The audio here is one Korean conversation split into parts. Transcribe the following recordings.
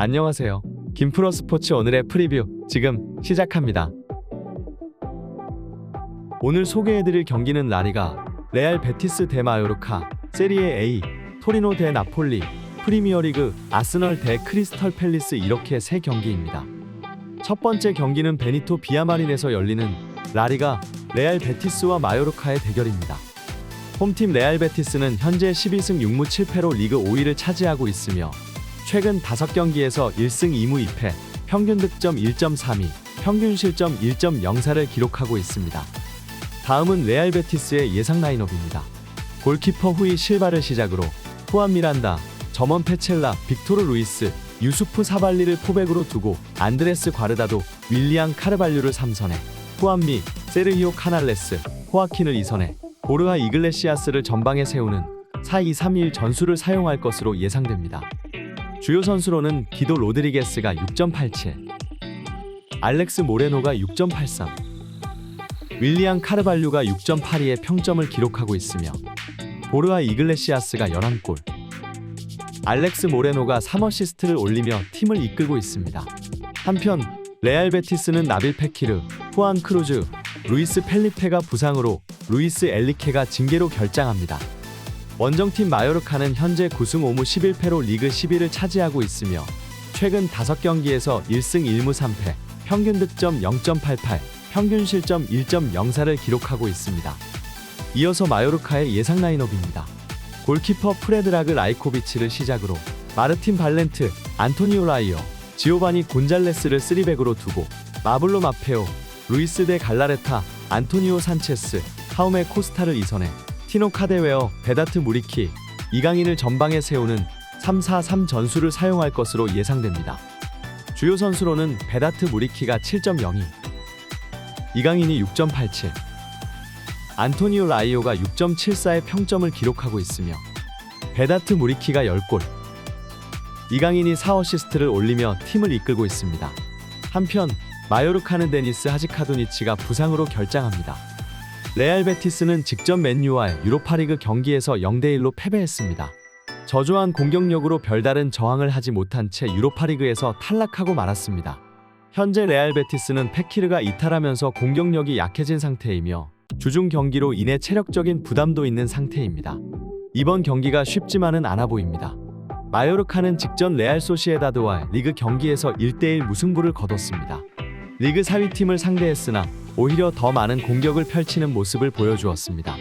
안녕하세요. 김프로 스포츠 오늘의 프리뷰 지금 시작합니다. 오늘 소개해드릴 경기는 라리가, 레알 베티스 대 마요르카, 세리에 A, 토리노 대 나폴리, 프리미어리그, 아스널 대 크리스털 팰리스 이렇게 세 경기입니다. 첫 번째 경기는 베니토 비아마린에서 열리는 라리가, 레알 베티스와 마요르카의 대결입니다. 홈팀 레알 베티스는 현재 12승 6무 7패로 리그 5위를 차지하고 있으며 최근 5경기에서 1승 2무 2패, 평균 득점 1.32, 평균 실점 1.04를 기록하고 있습니다. 다음은 레알 베티스의 예상 라인업입니다. 골키퍼 후이 실바를 시작으로 후안 미란다, 점원 페첼라, 빅토르 루이스, 유수프 사발리를 포백으로 두고 안드레스 과르다도, 윌리안 카르발류를 3선에, 후안미, 세르히오 카날레스, 호아킨을 2선에, 보르하 이글레시아스를 전방에 세우는 4-2-3-1 전술을 사용할 것으로 예상됩니다. 주요 선수로는 기도 로드리게스가 6.87, 알렉스 모레노가 6.83, 윌리안 카르발류가 6.82의 평점을 기록하고 있으며 보르아 이글레시아스가 11골, 알렉스 모레노가 3어시스트를 올리며 팀을 이끌고 있습니다. 한편 레알 베티스는 나빌 페키르, 후안 크루즈, 루이스 펠리페가 부상으로 루이스 엘리케가 징계로 결장합니다. 원정팀 마요르카는 현재 9승 5무 11패로 리그 10위를 차지하고 있으며 최근 5경기에서 1승 1무 3패, 평균 득점 0.88, 평균 실점 1.04를 기록하고 있습니다. 이어서 마요르카의 예상 라인업입니다. 골키퍼 프레드라그 라이코비치를 시작으로 마르틴 발렌트, 안토니오 라이어, 지오바니 곤잘레스를 3백으로 두고 마블로 마페오, 루이스 데 갈라레타, 안토니오 산체스, 하우메 코스타를 이선해 티노 카데웨어, 베다트 무리키, 이강인을 전방에 세우는 3-4-3 전술을 사용할 것으로 예상됩니다. 주요 선수로는 베다트 무리키가 7.02, 이강인이 6.87, 안토니오 라이오가 6.74의 평점을 기록하고 있으며 베다트 무리키가 10골, 이강인이 4어시스트를 올리며 팀을 이끌고 있습니다. 한편 마요르카는 데니스 하지카도니치가 부상으로 결장합니다. 레알 베티스는 직전 맨유와의 유로파리그 경기에서 0대1로 패배했습니다. 저조한 공격력으로 별다른 저항을 하지 못한 채 유로파리그에서 탈락하고 말았습니다. 현재 레알 베티스는 페키르가 이탈하면서 공격력이 약해진 상태이며 주중 경기로 인해 체력적인 부담도 있는 상태입니다. 이번 경기가 쉽지만은 않아 보입니다. 마요르카는 직전 레알 소시에다드와 리그 경기에서 1대1 무승부를 거뒀습니다. 리그 4위 팀을 상대했으나 오히려 더 많은 공격을 펼치는 모습을 보여주었습니다.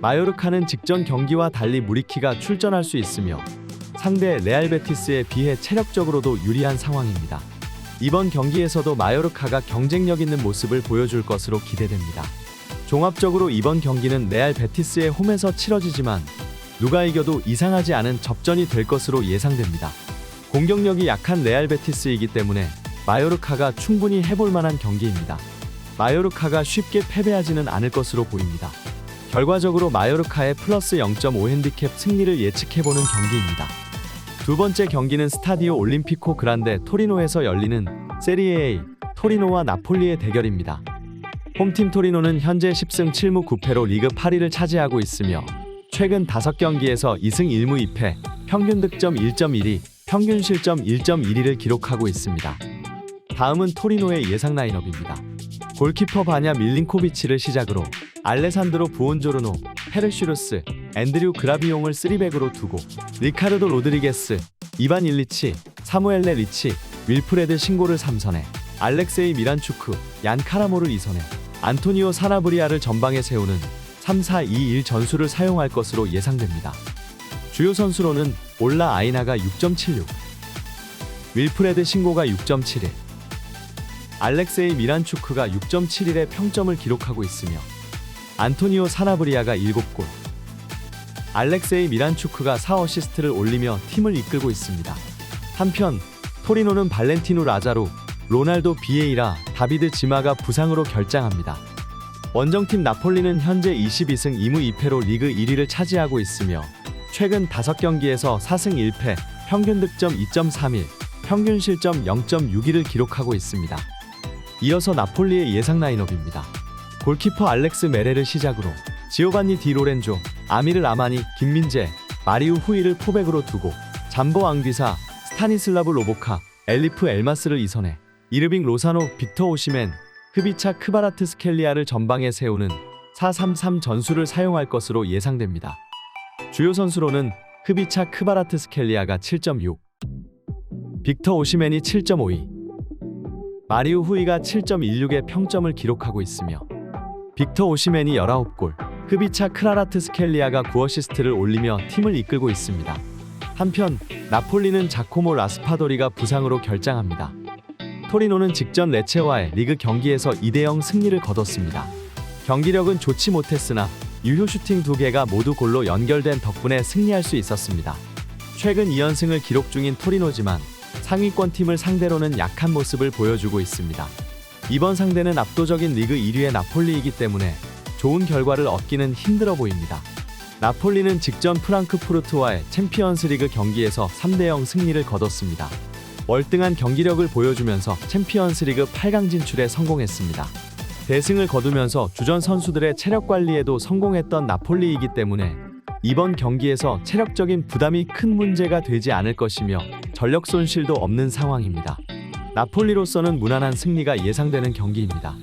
마요르카는 직전 경기와 달리 무리키가 출전할 수 있으며 상대 레알 베티스에 비해 체력적으로도 유리한 상황입니다. 이번 경기에서도 마요르카가 경쟁력 있는 모습을 보여줄 것으로 기대됩니다. 종합적으로 이번 경기는 레알 베티스의 홈에서 치러지지만 누가 이겨도 이상하지 않은 접전이 될 것으로 예상됩니다. 공격력이 약한 레알 베티스이기 때문에 마요르카가 충분히 해볼 만한 경기입니다. 마요르카가 쉽게 패배하지는 않을 것으로 보입니다. 결과적으로 마요르카의 플러스 0.5 핸디캡 승리를 예측해보는 경기입니다. 두 번째 경기는 스타디오 올림피코 그란데 토리노에서 열리는 세리에 A 토리노와 나폴리의 대결입니다. 홈팀 토리노는 현재 10승 7무 9패로 리그 8위를 차지하고 있으며 최근 5경기에서 2승 1무 2패, 평균 득점 1.12, 평균 실점 1.12를 기록하고 있습니다. 다음은 토리노의 예상 라인업입니다. 골키퍼 바냐 밀린코비치를 시작으로 알레산드로 부온조르노, 페르슈르스, 앤드류 그라비용을 3백으로 두고 리카르도 로드리게스, 이반 일리치, 사무엘레 리치, 윌프레드 신고를 3선에 알렉세이 미란추크, 얀 카라모를 2선에 안토니오 사나브리아를 전방에 세우는 3-4-2-1 전술을 사용할 것으로 예상됩니다. 주요 선수로는 올라 아이나가 6.76, 윌프레드 신고가 6.71, 알렉세이 미란추크가 6.71의 평점을 기록하고 있으며 안토니오 사나브리아가 7골, 알렉세이 미란추크가 4어시스트를 올리며 팀을 이끌고 있습니다. 한편 토리노는 발렌티노 라자루, 로날도 비에이라, 다비드 지마가 부상으로 결장합니다. 원정팀 나폴리는 현재 22승 2무 2패로 리그 1위를 차지하고 있으며 최근 5경기에서 4승 1패, 평균 득점 2.31, 평균 실점 0.62를 기록하고 있습니다. 이어서 나폴리의 예상 라인업입니다. 골키퍼 알렉스 메레를 시작으로 지오반니 디 로렌조, 아미르 아마니, 김민재, 마리우 후이를 포백으로 두고 잠보 앙귀사, 스타니슬라브 로보카, 엘리프 엘마스를 이선해 이르빙 로사노, 빅터 오시멘, 흐비차 크바라트 스켈리아를 전방에 세우는 433 전술을 사용할 것으로 예상됩니다. 주요 선수로는 흐비차 크바라트 스켈리아가 7.6, 빅터 오시멘이 7.52, 마리우 후이가 7.16의 평점을 기록하고 있으며 빅터 오시멘이 19골, 흐비차 크라라트 스켈리아가 9어시스트를 올리며 팀을 이끌고 있습니다. 한편 나폴리는 자코모 라스파도리가 부상으로 결장합니다. 토리노는 직전 레체와의 리그 경기에서 2대0 승리를 거뒀습니다. 경기력은 좋지 못했으나 유효 슈팅 두 개가 모두 골로 연결된 덕분에 승리할 수 있었습니다. 최근 2연승을 기록 중인 토리노지만 상위권 팀을 상대로는 약한 모습을 보여주고 있습니다. 이번 상대는 압도적인 리그 1위의 나폴리이기 때문에 좋은 결과를 얻기는 힘들어 보입니다. 나폴리는 직전 프랑크푸르트와의 챔피언스리그 경기에서 3대0 승리를 거뒀습니다. 월등한 경기력을 보여주면서 챔피언스리그 8강 진출에 성공했습니다. 대승을 거두면서 주전 선수들의 체력 관리에도 성공했던 나폴리이기 때문에 이번 경기에서 체력적인 부담이 큰 문제가 되지 않을 것이며 전력 손실도 없는 상황입니다. 나폴리로서는 무난한 승리가 예상되는 경기입니다.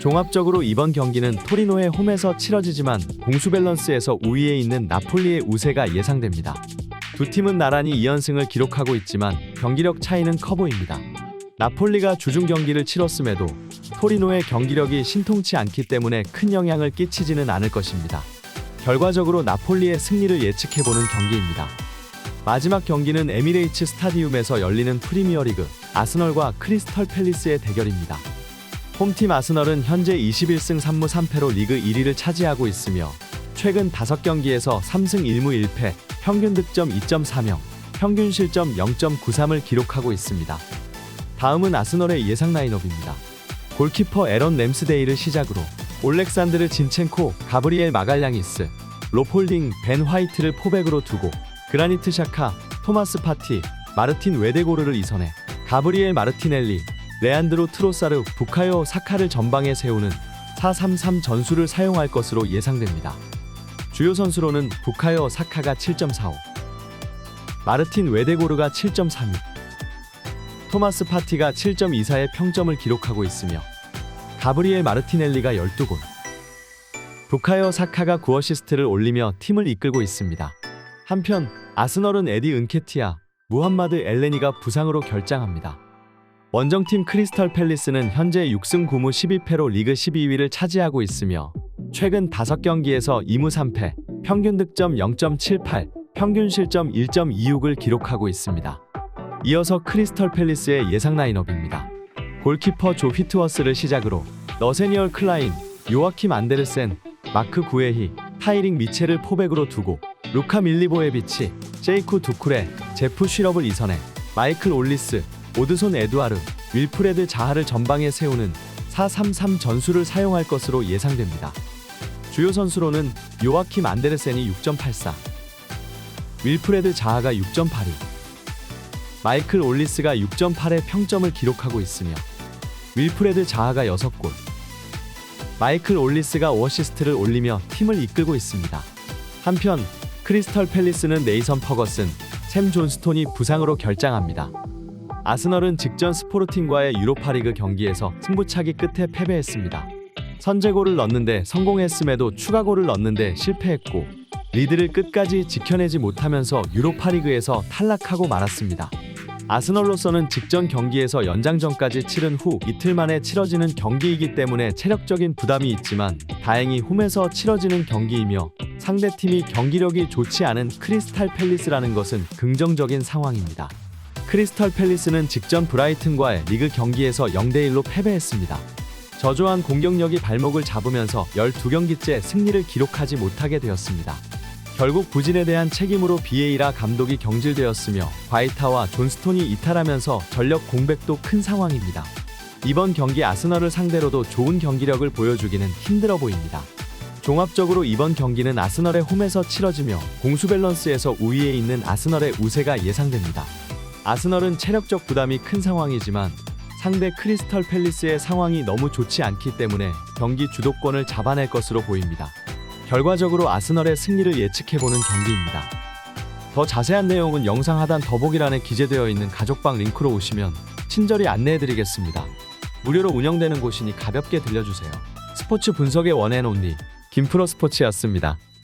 종합적으로 이번 경기는 토리노의 홈에서 치러지지만 공수 밸런스에서 우위에 있는 나폴리의 우세가 예상됩니다. 두 팀은 나란히 2연승을 기록하고 있지만 경기력 차이는 커 보입니다. 나폴리가 주중 경기를 치렀음에도 토리노의 경기력이 신통치 않기 때문에 큰 영향을 끼치지는 않을 것입니다. 결과적으로 나폴리의 승리를 예측해보는 경기입니다. 마지막 경기는 에미레이츠 스타디움에서 열리는 프리미어리그 아스널과 크리스털 팰리스의 대결입니다. 홈팀 아스널은 현재 21승 3무 3패로 리그 1위를 차지하고 있으며 최근 5경기에서 3승 1무 1패, 평균 득점 2.3명, 평균 실점 0.93을 기록하고 있습니다. 다음은 아스널의 예상 라인업입니다. 골키퍼 에런 램스데이를 시작으로 올렉산드르 진첸코, 가브리엘 마갈량이스, 로폴딩, 벤 화이트를 포백으로 두고 그라니트 샤카, 토마스 파티, 마르틴 웨데고르를 이선해 가브리엘 마르티넬리, 레안드로 트로사르, 부카요 사카를 전방에 세우는 433 전술을 사용할 것으로 예상됩니다. 주요 선수로는 부카요 사카가 7.45, 마르틴 웨데고르가 7.36, 토마스 파티가 7.24의 평점을 기록하고 있으며 가브리엘 마르티넬리가 12골, 부카요 사카가 9어시스트를 올리며 팀을 이끌고 있습니다. 한편 아스널은 에디 은케티아, 무함마드 엘레니가 부상으로 결장합니다. 원정팀 크리스털 팰리스는 현재 6승 9무 12패로 리그 12위를 차지하고 있으며 최근 5경기에서 2무 3패, 평균 득점 0.78, 평균 실점 1.26을 기록하고 있습니다. 이어서 크리스털 팰리스의 예상 라인업입니다. 골키퍼 조 휘트워스를 시작으로 너세니얼 클라인, 요아킴 안데르센, 마크 구에히, 타이링 미첼을 포백으로 두고 루카 밀리보에비치, 제이코 두쿠레, 제프 쉬럽을 이선해 마이클 올리스, 오드손 에두아르, 윌프레드 자하를 전방에 세우는 433 전술을 사용할 것으로 예상됩니다. 주요 선수로는 요아킴 안데르센이 6.84, 윌프레드 자하가 6.82, 마이클 올리스가 6.8의 평점을 기록하고 있으며 윌프레드 자하가 6골, 마이클 올리스가 5어시스트를 올리며 팀을 이끌고 있습니다. 한편 크리스털 팰리스는 네이선 퍼거슨, 샘 존스톤이 부상으로 결장합니다. 아스널은 직전 스포르팅과의 유로파리그 경기에서 승부차기 끝에 패배했습니다. 선제골을 넣는데 성공했음에도 추가골을 넣는데 실패했고 리드를 끝까지 지켜내지 못하면서 유로파리그에서 탈락하고 말았습니다. 아스널로서는 직전 경기에서 연장전까지 치른 후 이틀 만에 치러지는 경기이기 때문에 체력적인 부담이 있지만 다행히 홈에서 치러지는 경기이며 상대팀이 경기력이 좋지 않은 크리스탈 팰리스라는 것은 긍정적인 상황입니다. 크리스털 팰리스는 직전 브라이튼과의 리그 경기에서 0대1로 패배했습니다. 저조한 공격력이 발목을 잡으면서 12경기째 승리를 기록하지 못하게 되었습니다. 결국 부진에 대한 책임으로 비에이라 감독이 경질되었으며 과이타와 존스톤이 이탈하면서 전력 공백도 큰 상황입니다. 이번 경기 아스널을 상대로도 좋은 경기력을 보여주기는 힘들어 보입니다. 종합적으로 이번 경기는 아스널의 홈에서 치러지며 공수 밸런스에서 우위에 있는 아스널의 우세가 예상됩니다. 아스널은 체력적 부담이 큰 상황이지만 상대 크리스털 팰리스의 상황이 너무 좋지 않기 때문에 경기 주도권을 잡아낼 것으로 보입니다. 결과적으로 아스널의 승리를 예측해보는 경기입니다. 더 자세한 내용은 영상 하단 더보기란에 기재되어 있는 가족방 링크로 오시면 친절히 안내해드리겠습니다. 무료로 운영되는 곳이니 가볍게 들려주세요. 스포츠 분석의 원앤 온리 김프로 스포츠였습니다.